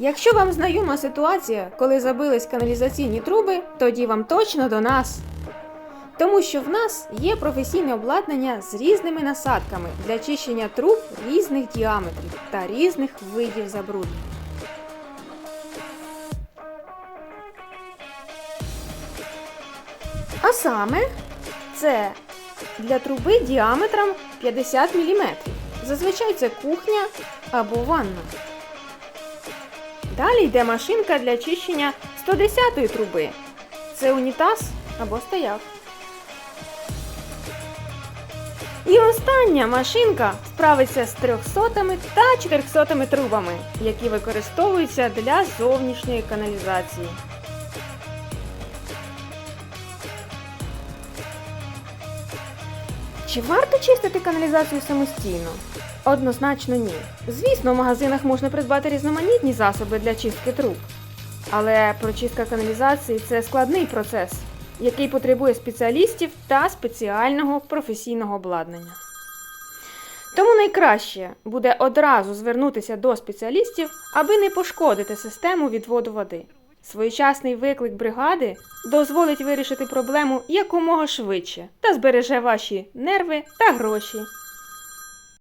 Якщо вам знайома ситуація, коли забились каналізаційні труби, тоді вам точно до нас. Тому що в нас є професійне обладнання з різними насадками для очищення труб різних діаметрів та різних видів забруднень. А саме це для труби діаметром 50 мм. Зазвичай це кухня або ванна. Далі йде машинка для очищення 110-ї труби. Це унітаз або стояк. І остання машинка справиться з 300 та 400 трубами, які використовуються для зовнішньої каналізації. Чи варто чистити каналізацію самостійно? Однозначно ні. Звісно, в магазинах можна придбати різноманітні засоби для чистки труб. Але прочистка каналізації це складний процес, який потребує спеціалістів та спеціального професійного обладнання. Тому найкраще буде одразу звернутися до спеціалістів, аби не пошкодити систему відводу води. Своєчасний виклик бригади дозволить вирішити проблему якомога швидше та збереже ваші нерви та гроші.